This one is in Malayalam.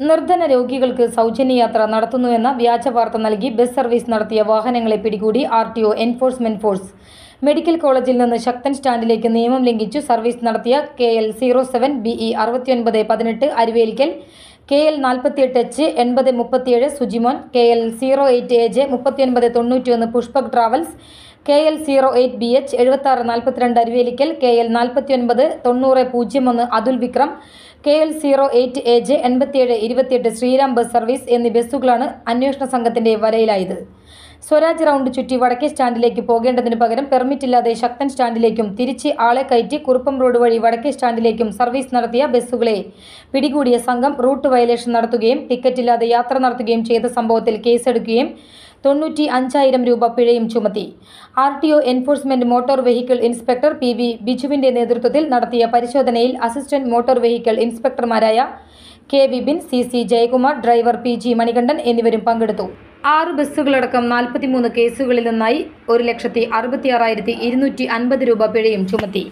നിർധന രോഗികൾക്ക് സൗജന്യ യാത്ര നടത്തുന്നുവെന്ന വ്യാജ വാർത്ത നൽകി ബസ് സർവീസ് നടത്തിയ വാഹനങ്ങളെ പിടികൂടി R T O enforcement force. Medical കോളേജിൽ നിന്ന് ശക്തൻ സ്റ്റാൻഡിലേക്ക് നിയമം ലംഘിച്ചു സർവീസ് നടത്തിയ K L zero seven B E അറുപത്തിയൊൻപത് പതിനെട്ട് അരുവേലിക്കൽ കെ എൽ നാൽപ്പത്തിയെട്ട് എച്ച് എൺപത് മുപ്പത്തിയേഴ് Sujimon K L zero eight A J മുപ്പത്തിയൊൻപത് തൊണ്ണൂറ്റിയൊന്ന് Pushpak travels K L zero eight B H എഴുപത്താറ് നാൽപ്പത്തിരണ്ട് അരുവേലിക്കൽ കെ എൽ നാൽപ്പത്തിയൊൻപത് തൊണ്ണൂറ് പൂജ്യം ഒന്ന് Athul Vikram K L zero eight A J എൺപത്തിയേഴ് ഇരുപത്തിയെട്ട് ശ്രീരാം ബസ് സർവീസ് എന്നീ ബസ്സുകളാണ് അന്വേഷണ സംഘത്തിന്റെ വലയിലായത് സ്വരാജ് റൗണ്ട് ചുറ്റി വടക്കേ സ്റ്റാൻഡിലേക്ക് പോകേണ്ടതിന് പകരം പെർമിറ്റ് ഇല്ലാതെ ശക്തൻ സ്റ്റാൻഡിലേക്കും തിരിച്ച് ആളെ കയറ്റി കുറുപ്പം റോഡ് വഴി വടക്കേ സ്റ്റാൻഡിലേക്കും സർവീസ് നടത്തിയ ബസ്സുകളെ പിടികൂടിയ സംഘം റൂട്ട് വയലേഷൻ നടത്തുകയും ടിക്കറ്റില്ലാതെ യാത്ര നടത്തുകയും ചെയ്ത സംഭവത്തിൽ കേസെടുക്കുകയും തൊണ്ണൂറ്റി അഞ്ചായിരം രൂപ പിഴയും ചുമത്തി. R T O enforcement motor vehicle inspector P V ബിജുവിന്റെ നേതൃത്വത്തിൽ നടത്തിയ പരിശോധനയിൽ assistant motor vehicle ഇൻസ്പെക്ടർമാരായ K Vipin C C Jayakumar driver P G Manikandan എന്നിവരും പങ്കെടുത്തു. ആറ് ബസ്സുകളടക്കം നാൽപ്പത്തിമൂന്ന് കേസുകളിൽ നിന്നായി ഒരു ലക്ഷത്തി അറുപത്തി ആറായിരത്തി ഇരുന്നൂറ്റി അൻപത് രൂപ പിഴയും ചുമത്തി.